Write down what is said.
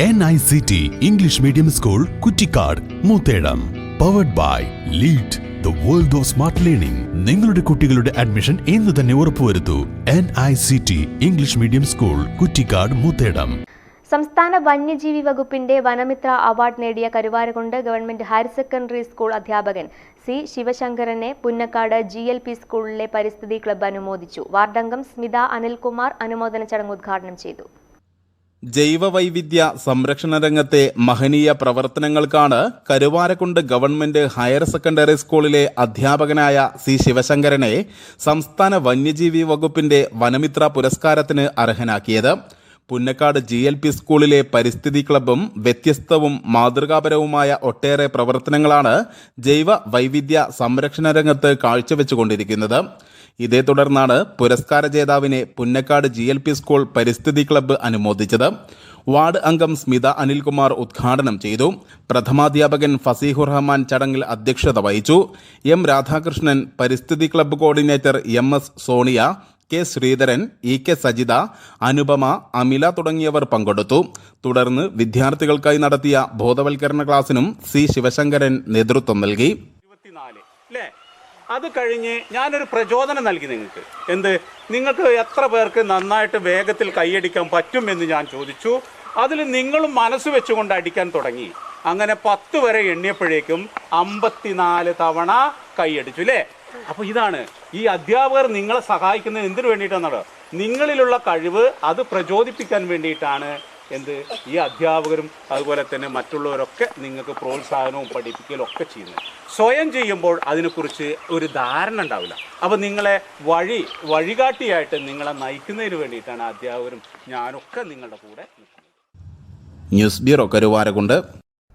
N I C T English medium school Kuttikkad Moothedam powered by lead the world of smart learning നിങ്ങളുടെ കുട്ടികളുടെ admission ഇന്ന് തന്നെ ഉറപ്പുവരുത്തൂ N I C T English medium school Kuttikkad Moothedam സംസ്ഥാന വന്യജീവി വകുപ്പിന്റെ Vanamitra award നേടിയ Karuvarakundu government higher secondary school അധ്യാപകൻ C ശിവശങ്കരനെ പുന്നക്കാട് ജി എൽ പി സ്കൂളിലെ പരിസ്ഥിതി ക്ലബ്ബ് അനുമോദിച്ചു. വാർഡംഗം സ്മിത അനിൽകുമാർ അനുമോദന ചടങ്ങ് ഉദ്ഘാടനം ചെയ്തു. ജൈവവൈവിധ്യ സംരക്ഷണ രംഗത്തെ മഹനീയ പ്രവർത്തനങ്ങൾക്കാണ് കരുവാരക്കുണ്ട് ഗവൺമെന്റ് ഹയർ സെക്കൻഡറി സ്കൂളിലെ അധ്യാപകനായ സി ശിവശങ്കരനെ സംസ്ഥാന വന്യജീവി വകുപ്പിന്റെ വനമിത്ര പുരസ്കാരത്തിന് അർഹനാക്കിയത്. പുന്നക്കാട് ജി എൽ പി സ്കൂളിലെ പരിസ്ഥിതി ക്ലബും വ്യത്യസ്തവും മാതൃകാപരവുമായ ഒട്ടേറെ പ്രവർത്തനങ്ങളാണ് ജൈവ വൈവിധ്യ സംരക്ഷണ രംഗത്ത് കാഴ്ചവെച്ചുകൊണ്ടിരിക്കുന്നത്. ഇതേ തുടർന്നാണ് പുരസ്കാര ജേതാവിനെ Punnakkad G L P school പരിസ്ഥിതി ക്ലബ്ബ് അനുമോദിച്ചത്. വാർഡ് അംഗം സ്മിത അനിൽകുമാർ ഉദ്ഘാടനം ചെയ്തു. പ്രഥമാധ്യാപകൻ ഫസീഹുർ റഹ്മാൻ ചടങ്ങിൽ അധ്യക്ഷത വഹിച്ചു. എം രാധാകൃഷ്ണൻ പരിസ്ഥിതി club coordinator M S Sonia K Sreedharan E K Sajitha Anupama Amila തുടങ്ങിയവർ പങ്കെടുത്തു. തുടർന്ന് വിദ്യാർത്ഥികൾക്കായി നടത്തിയ ബോധവൽക്കരണ ക്ലാസിനും സി ശിവശങ്കരൻ നേതൃത്വം നൽകി. അത് കഴിഞ്ഞ് ഞാനൊരു പ്രചോദനം നൽകി നിങ്ങൾക്ക്. എന്ത്? നിങ്ങൾക്ക് എത്ര പേർക്ക് നന്നായിട്ട് വേഗത്തിൽ കൈയടിക്കാൻ പറ്റും എന്ന് ഞാൻ ചോദിച്ചു. അതിൽ നിങ്ങളും മനസ്സ് വെച്ചുകൊണ്ട് അടിക്കാൻ തുടങ്ങി. അങ്ങനെ പത്ത് വരെ എണ്ണിയപ്പോഴേക്കും അമ്പത്തിനാല് തവണ കൈയടിച്ചു അല്ലേ അപ്പോൾ ഇതാണ്. ഈ അധ്യാപകർ നിങ്ങളെ സഹായിക്കുന്നത് എന്തിനു വേണ്ടിയിട്ടാണെന്നോ നിങ്ങളിലുള്ള കഴിവ് അത് പ്രചോദിപ്പിക്കാൻ വേണ്ടിയിട്ടാണ് എന്ത്? ഈ അധ്യാപകരും അതുപോലെ തന്നെ മറ്റുള്ളവരൊക്കെ നിങ്ങൾക്ക് പ്രോത്സാഹനവും പഠിപ്പിക്കലും ഒക്കെ ചെയ്യുന്നത്. സ്വയം ചെയ്യുമ്പോൾ അതിനെക്കുറിച്ച് ഒരു ധാരണ ഉണ്ടാവില്ല. അപ്പോൾ നിങ്ങളെ വഴി വഴികാട്ടിയായിട്ട് നിങ്ങളെ നയിക്കുന്നതിന് വേണ്ടിയിട്ടാണ് അധ്യാപകരും ഞാനൊക്കെ നിങ്ങളുടെ കൂടെ news bureau Karuvarakund.